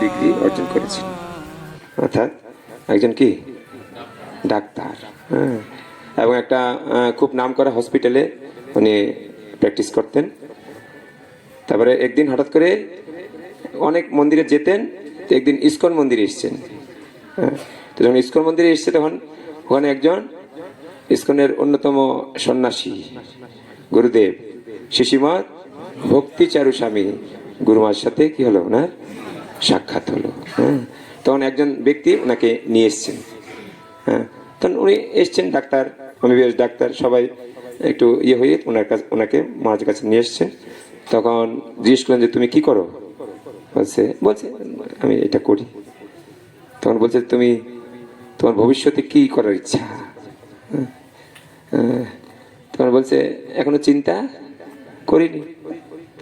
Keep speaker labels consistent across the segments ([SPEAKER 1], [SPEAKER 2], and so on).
[SPEAKER 1] degree অর্জন করেছেন অর্থাৎ একজন কি? ডাক্তার হ্যাঁ। এবং একটা খুব নাম করা হসপিটালে উনি প্র্যাকটিস করতেন। তারপরে একদিন হঠাৎ করে অনেক মন্দিরে যেতেন, তো একদিন ইস্কন মন্দিরে এসছেন হ্যাঁ। তো যখন ইস্কন মন্দিরে এসছে, তখন ওখানে একজন ইস্কনের অন্যতম সন্ন্যাসী, গুরুদেব শিশিমত ভক্তিচারু স্বামী গুরুমার সাথে কি হলো? ওনার সাক্ষাৎ হলো। হ্যাঁ তখন একজন ব্যক্তি ওনাকে নিয়ে এসছেন। হ্যাঁ তখন উনি এসছেন ডাক্তার এমবিবিএস ডাক্তার সবাই একটু ইয়ে হয়ে ওনার কাছে ওনাকে মহারাজের কাছে নিয়ে এসছেন। তখন জিজ্ঞেস করলেন যে তুমি কি করো? বলছে বলছে আমি এটা করি। তখন বলছে তুমি তোমার ভবিষ্যতে কি করার ইচ্ছা? হ্যাঁ, হ্যাঁ, তখন বলছে এখনও চিন্তা করিনি।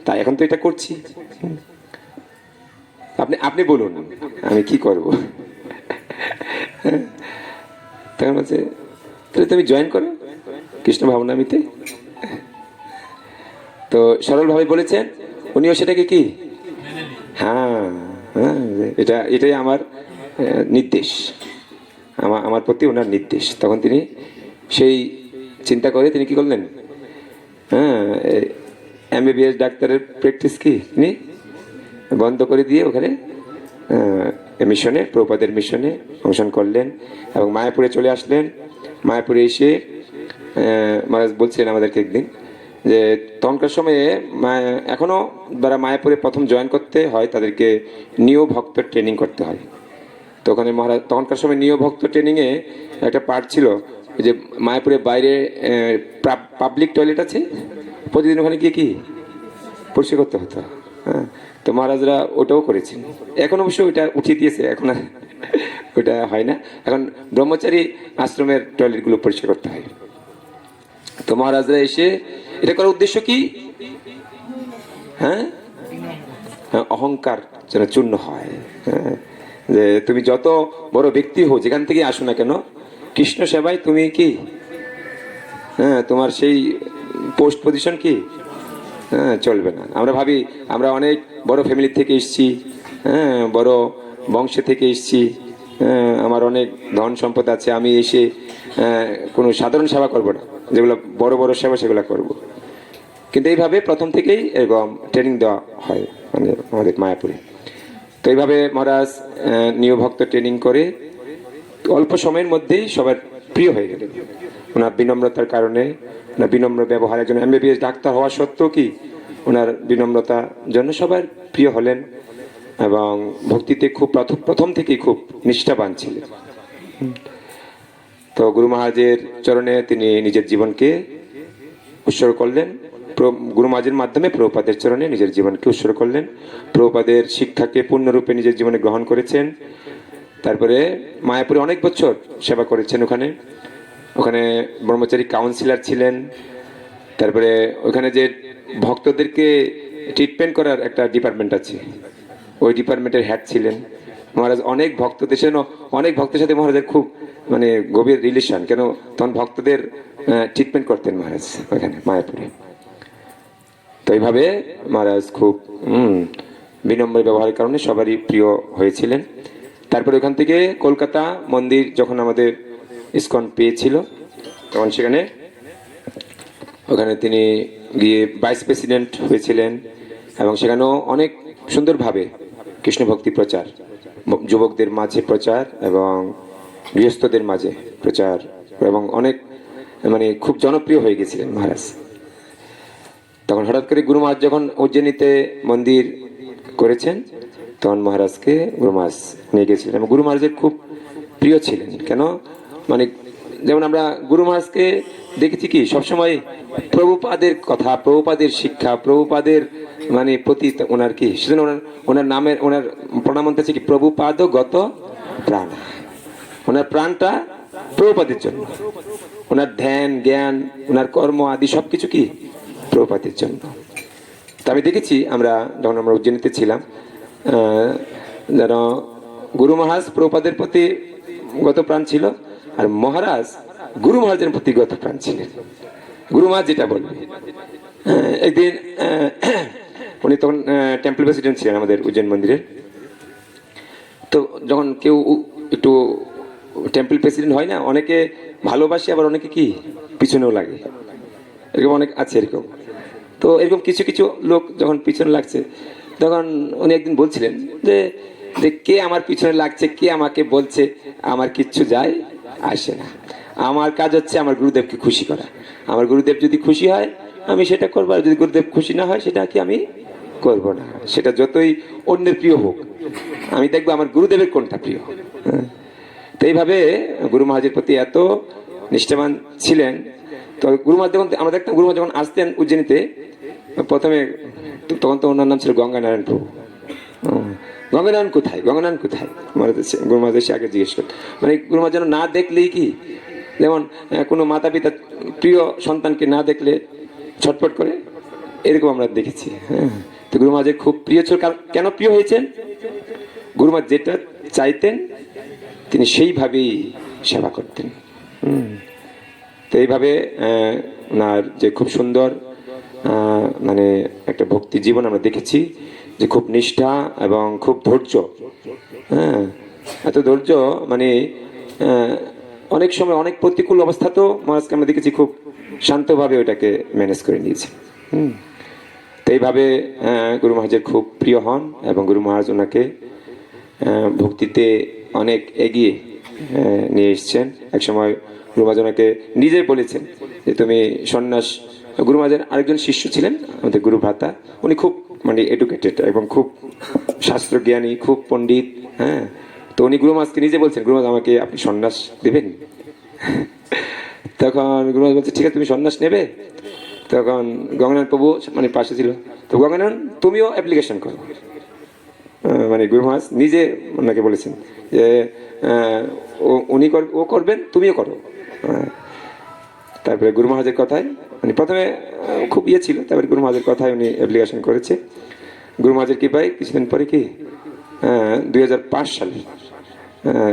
[SPEAKER 1] তাই এখন তো এটা করছি। আপনি আপনি বলুন, আমি কি করব? তখন বলছে তাহলে তুমি জয়েন করো, কৃষ্ণ ভাবনামিতে। তো সরলভাবে বলেছেন, উনিও সেটাকে কি? হ্যাঁ হ্যাঁ এটা, এটাই আমার নির্দেশ। আমার আমার প্রতি ওনার নির্দেশ। তখন তিনি সেই চিন্তা করে তিনি কি করলেন? হ্যাঁ এমবিবিএস ডাক্তারের প্র্যাকটিস কি? তিনি বন্ধ করে দিয়ে ওখানে মিশনে প্রপাদের মিশনে অংশগ্রহণ করলেন এবং মায়াপুরে চলে আসলেন। মায়াপুরে এসে মহারাজ বলছিলেন আমাদেরকে একদিন যে, তখনকার সময়ে মা- এখনও যারা মায়াপুরে প্রথম জয়েন করতে হয়, তাদেরকে নিয় ভক্ত ট্রেনিং করতে হয়। তো ওখানে মহারাজ, তখনকার সময় নিয় ভক্ত ট্রেনিংয়ে একটা পার্ট ছিল যে মায়াপুরের বাইরে পাবলিক টয়লেট আছে? প্রতিদিন ওখানে গিয়ে কি? পরিষ্কার করতে হতো। হ্যাঁ তো মহারাজরা ওটাও করেছেন। এখন অবশ্য ওইটা উঠিয়ে দিয়েছে এখন আর ওটা হয় না। এখন ব্রহ্মচারী আশ্রমের টয়লেটগুলো পরিষ্কার করতে হয়। তো মহারাজরা এসে এটা করার উদ্দেশ্য কি? হ্যাঁ? হ্যাঁ, অহংকার যেন চূর্ণ হয়। হ্যাঁ, যে তুমি যত বড় ব্যক্তি হো যেখান থেকে আসো না কেন কৃষ্ণ সেবায় তুমি কি? হ্যাঁ তোমার সেই পোস্ট পজিশন কি? হ্যাঁ চলবে না। আমরা ভাবি আমরা অনেক বড় ফ্যামিলি থেকে এসছি হ্যাঁ বড় বংশে থেকে এসছি হ্যাঁ আমার অনেক ধন সম্পদ আছে আমি এসে হ্যাঁ, কোনো সাধারণ সেবা করব না। যেগুলো বড় বড় সেবা সেগুলো করব। কিন্তু এইভাবে প্রথম থেকেই এরকম ট্রেনিং দেওয়া হয় মানে আমাদের মায়াপুরে। তো এইভাবে মহারাজ আহ, নিয় ভক্ত ট্রেনিং করে অল্প সময়ের মধ্যেই সবার প্রিয় হয়ে গেলেন। ওনার বিনম্রতার কারণে, ওনার বিনম্র ব্যবহার একজন এমবিবিএস ডাক্তার হওয়া সত্ত্বেও কি ওনার বিনম্রতার জন্য সবার প্রিয় হলেন এবং ভক্তিতে খুব প্রথম থেকেই খুব নিষ্ঠাবান ছিলেন। তো গুরু মহারাজের চরণে তিনি নিজের জীবনকে উৎসর্গ করলেন। গুরু মহারাজের মাধ্যমে প্রভুপাদের চরণে নিজের জীবনকে উৎসর্গ করলেন। প্রভুপাদের শিক্ষাকে পূর্ণরূপে নিজের জীবনে গ্রহণ করেছেন। তারপরে মায়াপুরে অনেক বছর সেবা করেছেন ওখানে। ওখানে ব্রহ্মচারী কাউন্সিলর ছিলেন। তারপরে ওখানে যে ভক্তদেরকে ট্রিটমেন্ট করার একটা ডিপার্টমেন্ট আছে, ওই ডিপার্টমেন্টের হেড ছিলেন। মহারাজ অনেক ভক্তদের সাথে অনেক ভক্তের সাথে মহারাজের খুব মানে গভীর রিলেশন কেন তখন ভক্তদের ট্রিটমেন্ট করতেন মহারাজ ওখানে, মায়াপুরে। তো এইভাবে মহারাজ খুব বিনম্র ব্যবহারের কারণে সবারই প্রিয় হয়েছিলেন। তারপরে ওখান থেকে কলকাতা মন্দির যখন আমাদের ইস্কন পেয়েছিল, তখন সেখানে ওখানে তিনি গিয়ে ভাইস প্রেসিডেন্ট হয়েছিলেন এবং সেখানেও অনেক সুন্দরভাবে কৃষ্ণ ভক্তি প্রচার, যুবকদের মাঝে প্রচার এবং গৃহস্থদের মাঝে প্রচার এবং অনেক মানে খুব জনপ্রিয় হয়ে গেছিলেন মহারাজ। তখন হঠাৎ করে গুরু মহারাজ যখন উজ্জয়িনীতে মন্দির করেছেন তখন মহারাজকে গুরু মহারাজ নিয়ে গেছিলেন গুরু মহারাজের খুব প্রিয় ছিলেন। কেন? মানে যেমন আমরা গুরু মহারাজকে দেখেছি কি, সবসময় প্রভুপাদের কথা, প্রভুপাদের শিক্ষা, প্রভুপাদের মানে প্রতি ওনার কি, সেজন্য ওনার ওনার নামের, ওনার প্রণামন্ত আছে কি প্রভুপাদ গত প্রাণ। ওনার প্রাণটা প্রভুপাদের জন্য। ওনার ধ্যান, জ্ঞান, ওনার কর্ম আদি সব কিছু কি প্রভুপাদের জন্য। তা আমি দেখেছি আমরা, যখন আমরা উজ্জয়নীতে ছিলাম যেন গুরু মহারাজ প্রপাদের প্রতি গত প্রাণ ছিল, আর মহারাজ গুরু মহারাজের প্রতি গত প্রাণ ছিলেন। গুরু মহারাজ যেটা বলবে। একদিন উনি তখন টেম্পল প্রেসিডেন্ট ছিলেন আমাদের উজ্জয়ন মন্দিরের। তো যখন কেউ একটু টেম্পল প্রেসিডেন্ট হয় না, অনেকে ভালোবাসে, আবার অনেকে কি? পিছনেও লাগে। এরকম অনেক আছে এরকম। তো এরকম কিছু কিছু লোক যখন পিছনে লাগছে তখন উনি একদিন বলছিলেন যে যে কে আমার পিছনে লাগছে, কে আমাকে বলছে, আমার কিচ্ছু যায় আসে না। আমার কাজ হচ্ছে আমার গুরুদেবকে খুশি করা। আমার গুরুদেব যদি খুশি হয়, আমি সেটা করব, আর যদি গুরুদেব খুশি না হয়, সেটা কি আমি করব না। সেটা যতই অন্যের প্রিয় হোক, আমি দেখব আমার গুরুদেবের কোনটা প্রিয়। হ্যাঁ। তো এইভাবে গুরু মহারাজের প্রতি এত নিষ্ঠাবান ছিলেন। তো গুরু মহারাজ যখন আমরা দেখতাম গুরু মহারাজ যখন আসতেন উজ্জয়নীতে প্রথমে তখন তো ওনার নাম ছিল গঙ্গানারায়ণ প্রভু। গঙ্গানারায়ণ কোথায়? গঙ্গানারায়ণ কোথায়? মহারাজ এসে- গুরু আগে জিজ্ঞেস করত। মানে গুরুমা যেন না দেখলেই কি? যেমন কোনো মাতা পিতা প্রিয় সন্তানকে না দেখলে ছটফট করে, এরকম আমরা দেখেছি হ্যাঁ। তো গুরু মহারাজের খুব প্রিয় ছিল। কেন প্রিয় হয়েছেন? গুরু মহারাজ যেটা চাইতেন, তিনি সেইভাবেই সেবা করতেন। তো এইভাবে ওনার যে খুব সুন্দর মানে একটা ভক্তি জীবন আমরা দেখেছি যে খুব নিষ্ঠা এবং খুব ধৈর্য। হ্যাঁ এত ধৈর্য মানে অনেক সময় অনেক প্রতিকূল অবস্থাতেও মহারাজকে আমরা দেখেছি খুব শান্তভাবে ওটাকে ম্যানেজ করে নিয়েছে। হুম, তো এইভাবে গুরু মহারাজের খুব প্রিয় হন এবং গুরু মহারাজ ওনাকে ভক্তিতে অনেক এগিয়ে নিয়ে এসছেন। একসময় গুরু মহারাজ ওনাকে নিজেই বলেছেন যে, তুমি সন্ন্যাস গুরু মহারাজের আরেকজন শিষ্য ছিলেন, আমাদের গুরু ভ্রাতা। উনি খুব মানে এডুকেটেড এবং খুব শাস্ত্রজ্ঞানী, খুব পণ্ডিত হ্যাঁ। তো উনি গুরু মহারাজকে নিজে বলছেন, গুরু আমাকে আপনি সন্ন্যাস দেবেন? তখন গুরু মহারাজ বলছে, ঠিক আছে, তুমি সন্ন্যাস নেবে? তখন গঙ্গানাথ প্রভু মানে পাশে ছিল। তো গঙ্গানাথ তুমিও অ্যাপ্লিকেশন করো। মানে গুরু মহারাজ নিজে ওনাকে বলেছেন যে উনি ও করবেন, তুমিও করো। তারপরে গুরু মহারাজের কথায় মানে প্রথমে খুব ইয়ে ছিল তারপরে গুরু মহারাজের কথায় উনি অ্যাপ্লিকেশন করেছে। গুরু মহারাজের কৃপায় কিছুদিন পরে কি দুই হাজার পাঁচ সালে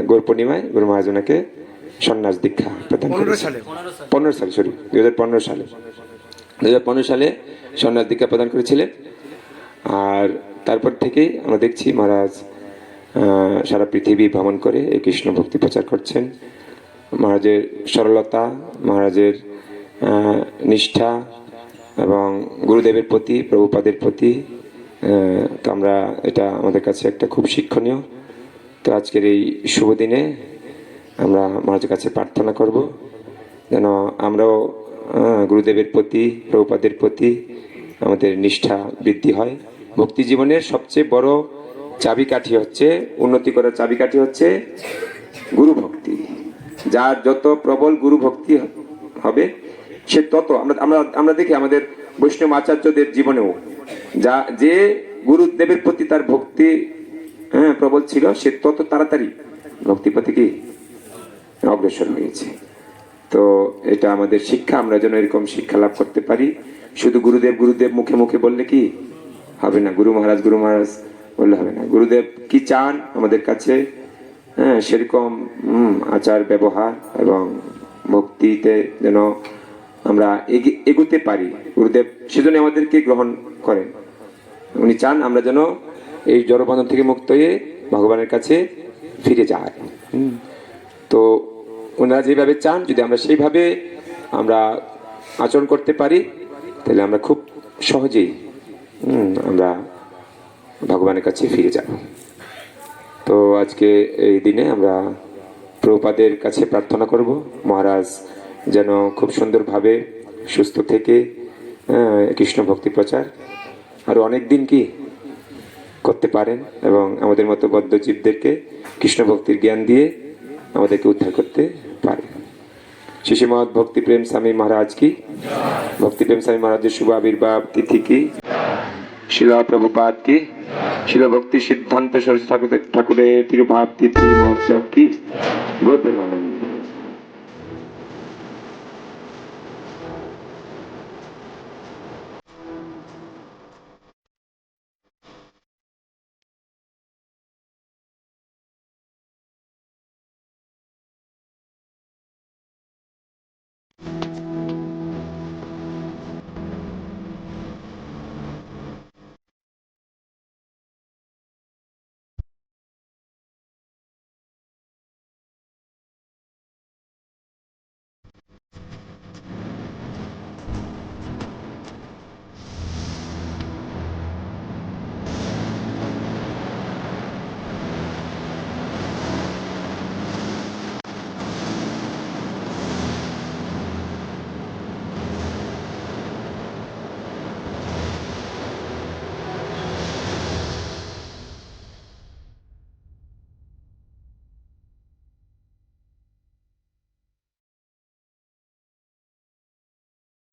[SPEAKER 1] গৌর পূর্ণিমায় গুরু মহারাজ ওনাকে সন্ন্যাস দীক্ষা প্রদান করেছে। পনেরো সালে? সরি দুই হাজার পনেরো সালে। দু হাজার পনেরো সালে সন্ন্যাস দীক্ষা প্রদান করেছিলেন। আর তারপর থেকেই আমরা দেখছি মহারাজ সারা পৃথিবী ভ্রমণ করে এই কৃষ্ণ ভক্তি প্রচার করছেন। মহারাজের সরলতা মহারাজের নিষ্ঠা এবং গুরুদেবের প্রতি, প্রভুপাদের প্রতি তো আমরা এটা আমাদের কাছে একটা খুব শিক্ষণীয়। তো আজকের এই শুভ দিনে আমরা মহারাজের কাছে প্রার্থনা করব যেন আমরাও গুরুদেবের প্রতি, প্রভুপাদের প্রতি আমাদের নিষ্ঠা বৃদ্ধি হয়। ভক্তি জীবনের সবচেয়ে বড় চাবিকাঠি হচ্ছে, উন্নতি করার চাবিকাঠি হচ্ছে গুরু ভক্তি যার যত প্রবল গুরু ভক্তি হবে সে তত আমরা আমরা আমরা দেখি আমাদের বৈষ্ণব আচার্যদের জীবনেও, যা যে গুরুদেবের প্রতি তার ভক্তি হ্যাঁ প্রবল ছিল, সে তত তাড়াতাড়ি ভক্তির প্রতি কি? অগ্রসর হয়েছে। তো এটা আমাদের শিক্ষা, আমরা যেন এরকম শিক্ষা লাভ করতে পারি। শুধু গুরুদেব গুরুদেব মুখে মুখে বললে কি হবে না? গুরু মহারাজ গুরু মহারাজ বললে হবে না। গুরুদেব কি চান আমাদের কাছে? হ্যাঁ সেরকম আচার, ব্যবহার এবং ভক্তিতে যেন আমরা এগি- এগোতে পারি। গুরুদেব সেজন্য আমাদেরকে গ্রহণ করেন। উনি চান আমরা যেন এই জড়বন্ধন থেকে মুক্ত হয়ে ভগবানের কাছে ফিরে যাই। তো ওনারা যেভাবে চান যদি আমরা সেইভাবে আমরা আচরণ করতে পারি তাহলে আমরা খুব সহজেই আমরা ভগবানের কাছে ফিরে যাব। তো আজকে এই দিনে আমরা প্রভুপাদের কাছে প্রার্থনা করব। মহারাজ যেন খুব সুন্দরভাবে সুস্থ থেকে কৃষ্ণ ভক্তি প্রচার আর অনেক দিন কি করতে পারেন এবং আমাদের মতো বদ্ধজীবদেরকে কৃষ্ণ ভক্তির জ্ঞান দিয়ে আমাদেরকে উদ্ধার করতে পারে শিশুমত ভক্তিপ্রেম স্বামী মহারাজ কি? ভক্তিপ্রেম স্বামী মহারাজের শুভ আবির্ভাব তিথি কি? শিলা প্রভুপাত কি? শিল ভক্তি সিদ্ধান্ত সরস্বতী ঠাকুর ঠাকুরের তিরুভাব তিথি মহোৎসব কি? গৌতমানন্দ